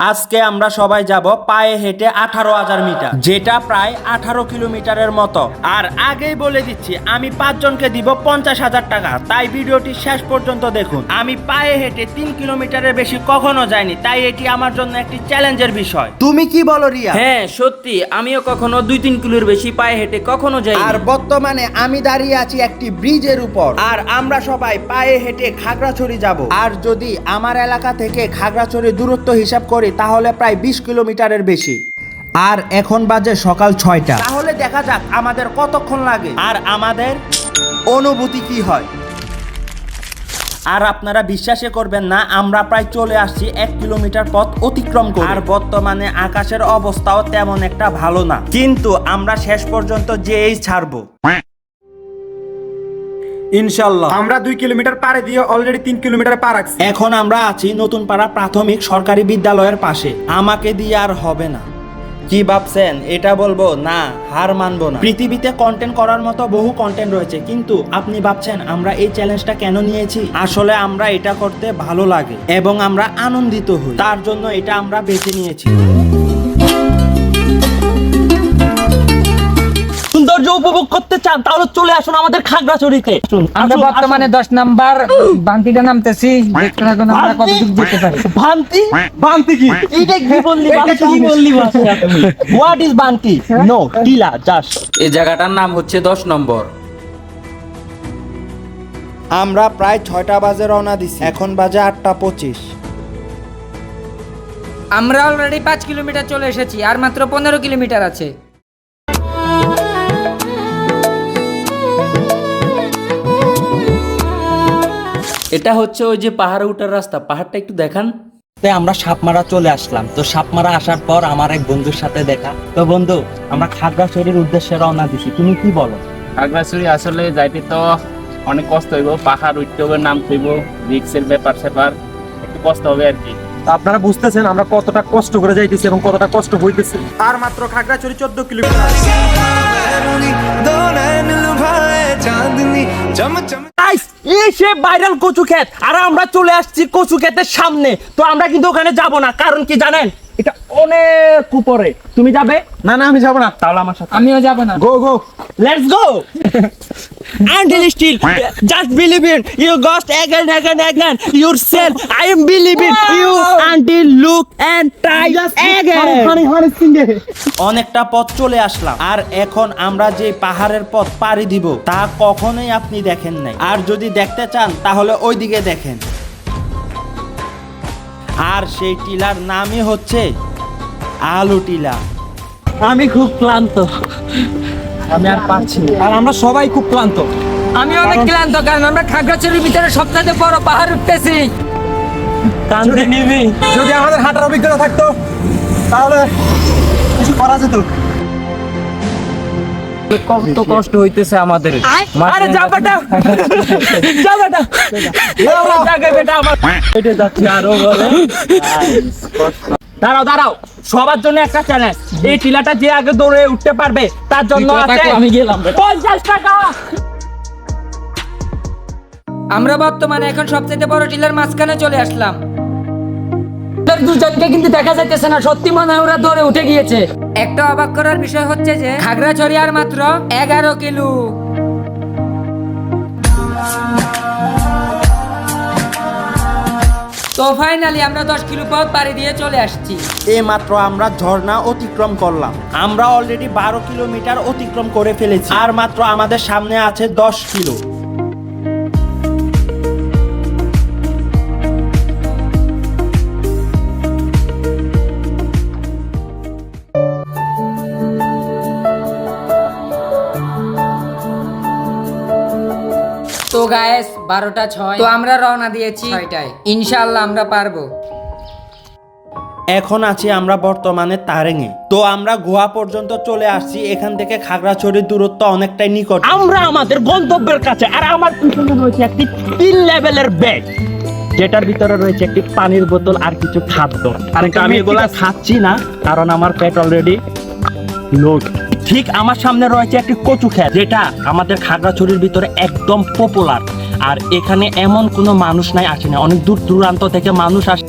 আজকে আমরা সবাই যাব পায়ে হেঁটে আঠারো হাজার মিটার যেটা প্রায় আঠারো কিলোমিটারের মতো। আর আগেই বলে দিচ্ছি আমি পাঁচজনকে দিব পঞ্চাশ হাজার টাকা। তাই ভিডিওটি শেষ পর্যন্ত দেখুন। আমি পায়ে হেঁটে তিন কিলোমিটারের বেশি কখনো যাইনি তাই এটি আমার জন্য একটি চ্যালেঞ্জের বিষয়। তুমি কি বলো রিয়া? হ্যাঁ সত্যি আমিও কখনো দুই তিন কিলোর বেশি পায়ে হেঁটে কখনো যাই আর বর্তমানে আমি দাঁড়িয়ে আছি একটি ব্রিজের উপর। আর আমরা সবাই পায়ে হেঁটে খাগড়াছড়ি যাব। আর যদি আমার এলাকা থেকে খাগড়াছড়ি দূরত্ব হিসাব করি তাহলে প্রায় বিশ কিলোমিটারের বেশি। আর এখন বাজে সকাল ছয়টা। তাহলে দেখা যাক আমাদের কতক্ষণ লাগে। আর আমাদের অনুভূতি কি হয়। আর আপনারা বিশ্বাসই করবেন না, আমরা প্রায় চলে আসছি এক কিলোমিটার পথ অতিক্রম করে। আর বর্তমানে আকাশের অবস্থাও তেমন একটা ভালো না। কিন্তু আমরা শেষ পর্যন্ত যেই ছাড়বো। ইনশাল্লাহ আমরা দুই কিলোমিটার পাড়ে দিয়ে অলরেডি তিন কিলোমিটার পার রাখছি এখন আমরা আছি নতুন পাড়া প্রাথমিক সরকারি বিদ্যালয়ের পাশে। আমাকে দিয়ে আর হবে না। কি ভাবছেন? এটা বলব? না হার মানবো না। পৃথিবীতে কন্টেন্ট করার মতো বহু কন্টেন্ট রয়েছে কিন্তু আপনি ভাবছেন আমরা এই চ্যালেঞ্জটা কেন নিয়েছি? আসলে আমরা এটা করতে ভালো লাগে এবং আমরা আনন্দিত হই। তার জন্য এটা আমরা বেছে নিয়েছি। সৌন্দর্য উপভোগ করতে চান তাহলে চলে আসুন আমাদের খাগড়াছড়িতে। আমরা বর্তমানে দশ নাম্বার বান্তিটা নামতেছি দেখতে থাকুন আমরা কত দূর যেতে পারি? আসুন। ভান্তি ভান্তি কি? এইটা কি বললি? ভান্তি কি বললি? হোয়াট ইজ ভান্তি নো টিলা জাস্ট এই জায়গাটার নাম হচ্ছে দশ নম্বর। আমরা প্রায় ছয়টা বাজে রওনা দিছি। এখন বাজে আটটা পঁচিশ। আমরা অলরেডি পাঁচ কিলোমিটার চলে এসেছি আর মাত্র পনেরো কিলোমিটার আছে। এটা হচ্ছে ওই যে পাহাড়ে উঠার রাস্তা। পাহাড়টা একটু দেখান। তাই আমরা সাপমারা চলে আসলাম। তো সাপমারা আসার পর আমার এক বন্ধুর সাথে দেখা। তো বন্ধু আমরা খাগড়াছড়ির উদ্দেশ্যে রওনা দিছি। তুমি কি বলো? খাগড়াছড়ি আসলে যাইতে তো অনেক কষ্ট হইব। পাহাড় উঠতে হবে নামতে হইব রিক্সের ব্যাপার স্যাপার। একটু কষ্ট হবে আর কি। তো আপনারা বুঝতেছেন আমরা কতটা কষ্ট করে যাইতেছি এবং কতটা কষ্ট হইতেছে। আর মাত্র খাগড়াছড়ি চোদ্দ কিলোমিটার। গাইস এই সে ভাইরাল কচু ক্ষেত। আর আমরা চলে আসছি কচু ক্ষেতের সামনে। তো আমরা কিন্তু ওখানে যাব না কারণ কি জানেন? এটা অনেক উপরে। তুমি যাবে? না না আমি যাব না। তাহলে আমার সাথে। আমিও যাব না। Go go Let's go! Until still, just believe in you got again, again, again. Yourself, I am believing you until look অনেকটা পথ চলে আসলাম। আর এখন আমরা যে পাহাড়ের পথ পাড়ি দিব তা কখনোই আপনি দেখেন নাই। আর যদি দেখতে চান তাহলে ওই দিকে দেখেন। আর সেই টিলার নামই হচ্ছে আলু টিলা। আমি খুব ক্লান্ত। আমি আর পারছি না। আর আমরা সবাই খুব ক্লান্ত। আমি অনেক ক্লান্ত কারণ আমরা খাগড়াছড়ির ভিতরে সবচেয়ে বড় পাহাড় উঠতেছি কান্দে নিবি। যদি আমাদের হাঁটার অভিজ্ঞতা থাকতো তাহলে কিছু করা যেত। কত কষ্ট হইতেছে আমাদের। আরে যা বেটা। যা বেটা। জায়গায় বেটা আমার হেঁটে যাচ্ছে আরও বলে। দাঁড়াও দাঁড়াও। সবার জন্য একটা চ্যালেঞ্জ এই টিলাটা যে আগে দৌড়ে উঠতে পারবে তার জন্য আছে আমি গেলাম পঞ্চাশ টাকা। আমরা বর্তমানে এখন সবচেয়ে বড় টিলার মাঝখানে চলে আসলাম। দুজনকে কিন্তু দেখা যাইতেছে না সত্যি মনে হয় ওরা দৌড়ে উঠে গিয়েছে। একটা অবাক করার বিষয় হচ্ছে যে খাগড়াছড়ি আর মাত্র এগারো কিলো। তো ফাইনালি আমরা দশ কিলো পথ পাড়ি দিয়ে চলে আসছি। এই মাত্র আমরা ঝর্ণা অতিক্রম করলাম। আমরা অলরেডি বারো কিলোমিটার অতিক্রম করে ফেলেছি। আর মাত্র আমাদের সামনে আছে দশ কিলো। গায়েস বারোটা ছয়। তো আমরা রওনা দিয়েছি। ছয়টায়। ইনশাল্লাহ আমরা পারব। এখন আছি আমরা বর্তমানে তারেঙে। তো আমরা গোয়া পর্যন্ত চলে আসছি। এখান থেকে খাগড়াছড়ির দূরত্ব অনেকটাই নিকট। আমরা আমাদের গন্তব্যের কাছে আর আমার পিছনে রয়েছে একটি তিন লেভেলের ব্যাগ যেটার ভিতরে রয়েছে একটি পানির বোতল আর কিছু খাদ্য। আর আমি এগুলা খাচ্ছি না কারণ আমার পেট অলরেডি লোড ঠিক আমার সামনে রয়েছে একটি কচু খেত যেটা আমাদের খাগড়াছড়ির ভিতরে একদম পপুলার আর এখানে এমন কোনো মানুষ নাই আসে না। অনেক দূর দূরান্ত থেকে মানুষ আসে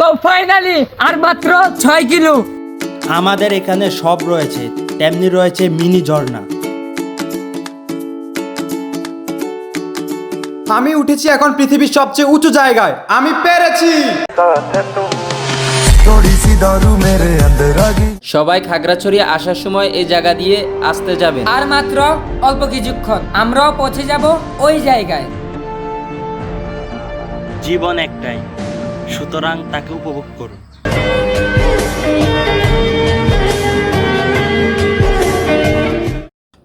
তো ফাইনালি আর মাত্র ছয় কিলো। আমাদের এখানে সব রয়েছে। তেমনি রয়েছে মিনি ঝর্ণা। আমি উঠেছি এখন পৃথিবীর সবচেয়ে উঁচু জায়গায়। আমি পেরেছি। সবাই খাগড়াছড়ি আসার সময় এই জায়গা দিয়ে আসতে যাবে আর মাত্র অল্প কিছুক্ষণ। আমরাও পৌঁছে যাব ওই জায়গায়। জীবন একটাই। সুতরাং তাকে উপভোগ করুন।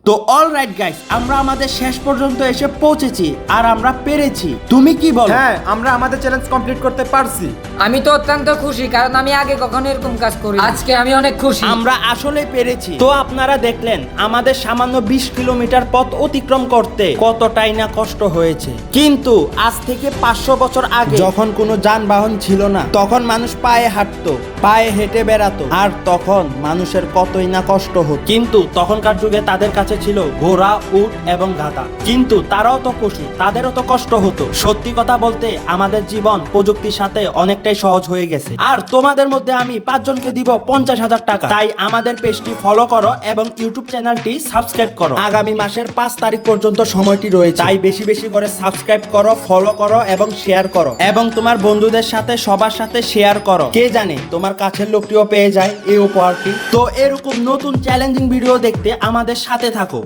তো অল রাইট গাইস আমরা আমাদের শেষ পর্যন্ত এসে পৌঁছেছি আর আমরা পেরেছি। তুমি কি বলো? হ্যাঁ আমরা আমাদের চ্যালেঞ্জ কমপ্লিট করতে পারছি। আমি তো অত্যন্ত খুশি কারণ আমি আগে কখনো এরকম কাজ করি আজকে আমি অনেক খুশি। আমরা আসলে পেরেছি। তো আপনারা দেখলেন আমাদের সামান্য বিশ কিলোমিটার পথ অতিক্রম করতে কতটাই না কষ্ট হয়েছে। কিন্তু আজ থেকে পাঁচশো বছর আগে যখন কোনো যানবাহন ছিল না তখন মানুষ পায়ে হাঁটতো। পায়ে হেঁটে বেড়াতো। আর তখন মানুষের কতই না কষ্ট হতো। কিন্তু তখনকার যুগে তাদের কাছে ছিল ঘোড়া উট এবং গাধা। কিন্তু তারাও তো খুশি তাদেরও তো কষ্ট হতো। সত্যি কথা বলতে আমাদের জীবন প্রযুক্তির সাথে অনেকটাই সহজ হয়ে গেছে। আর তোমাদের মধ্যে আমি পাঁচজনকে দিব পঞ্চাশ হাজার টাকা। তাই আমাদের পেজটি ফলো করো এবং ইউটিউব চ্যানেলটি সাবস্ক্রাইব করো। আগামী মাসের পাঁচ তারিখ পর্যন্ত সময়টি রয়েছে। তাই বেশি বেশি করে সাবস্ক্রাইব করো ফলো করো এবং শেয়ার করো। এবং তোমার বন্ধুদের সাথে সবার সাথে শেয়ার করো। কে জানে তোমার কাছের লোকটিও পেয়ে যায় এই উপহারটি। তো এরকম নতুন চ্যালেঞ্জিং ভিডিও দেখতে আমাদের সাথে থাকো।